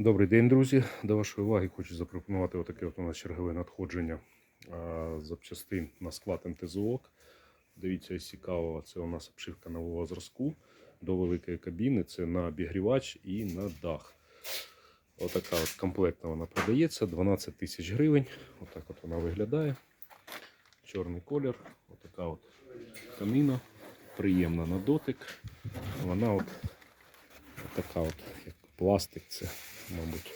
Добрий день, друзі. До вашої уваги хочу запропонувати отаке от у нас чергове надходження запчастин на склад МТЗОК. Дивіться, із цікавого, це у нас обшивка нового зразку до великої кабіни. Це на обігрівач і на дах. Отака от комплектна вона продається, 12 тисяч гривень. Отак от вона виглядає. Чорний колір. Отака от тканина. Приємна на дотик. Вона от така от, як пластик, це, мабуть,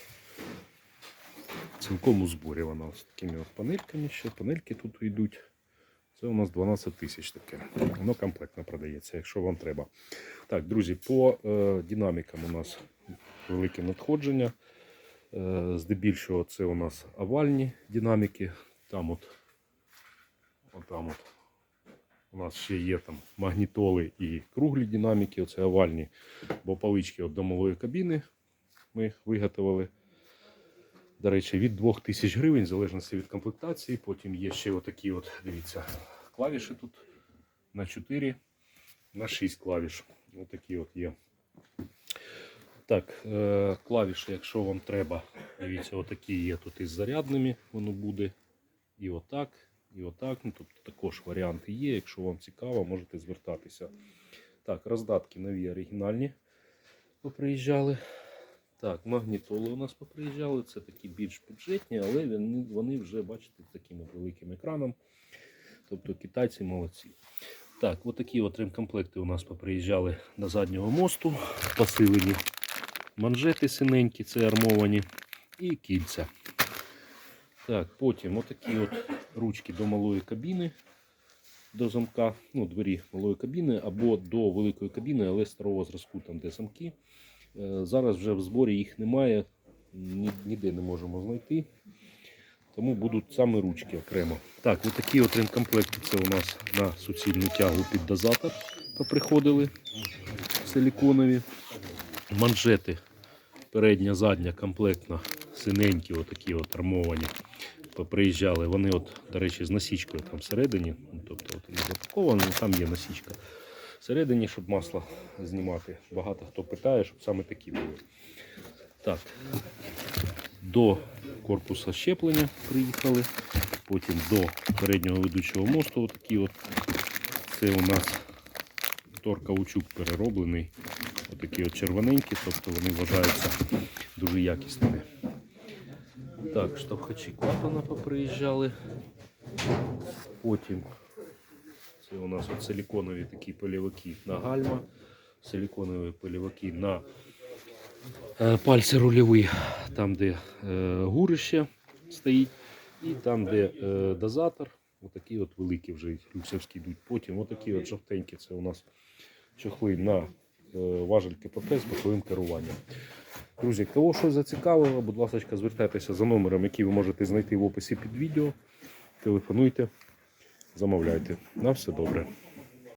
цілком у зборі вона з такими от панельками ще. Панельки тут йдуть. Це у нас 12 тисяч таке. Воно комплектно продається, якщо вам треба. Так, друзі, по е, динамікам у нас велике надходження. Е, здебільшого це у нас овальні динаміки. Там от, отам от у нас ще є там магнітоли і круглі динаміки, оце овальні, бо палички от до малої кабіни ми виготовили. До речі, від 2000 гривень, в залежності від комплектації. Потім є ще отакі от, дивіться, клавіші тут на 4, на 6 клавіш. Отакі от є. Так, е, клавіші, якщо вам треба, дивіться, отакі є тут із зарядними, воно буде. І отак, і отак. Ну, тобто також варіанти є. Якщо вам цікаво, можете звертатися. Так, роздатки нові оригінальні поприїжджали. Так, магнітоли у нас поприїжджали. Це такі більш бюджетні, але вони, вже, бачите, з таким великим екраном. Тобто китайці молодці. Так, от от ремкомплекти у нас поприїжджали до заднього мосту. Посилені манжети синенькі, це армовані, і кільця. Так, потім отакі от ручки до малої кабіни, до замка, ну, двері малої кабіни або до великої кабіни, але старого зразку, там де замки. Е, Зараз вже в зборі їх немає, ні- ніде не можемо знайти. Тому будуть саме ручки окремо. Так, от такі от ремкомплекти це у нас на суцільну тягу під дозатор поприходили силіконові. Манжети передня, задня, комплектна, синенькі, отакі от армовані. Поприїжджали. Вони, от, до речі, з насічкою там всередині. Ну, тобто от, запаковані, там є насічка. Всередині, щоб масло знімати. Багато хто питає, щоб саме такі були. Так, до корпуса щеплення приїхали. Потім до переднього ведучого мосту. Отакі от. Це у нас торкаучук перероблений. Отакі от червоненькі, тобто вони вважаються дуже якісними. Так, штовхачі клапана поприїжджали. Потім це у нас от силіконові такі полівики на гальма, силіконові полівики на е, пальці рульові, там де е, гурище стоїть, і там, де е, дозатор. Отакі от великі вже люксовські йдуть. Потім отакі от жовтенькі, це у нас чохли на важель КПП з боковим керуванням. Друзі, кого що зацікавило, будь ласка, звертайтеся за номером, який ви можете знайти в описі під відео. Телефонуйте, замовляйте. На все добре.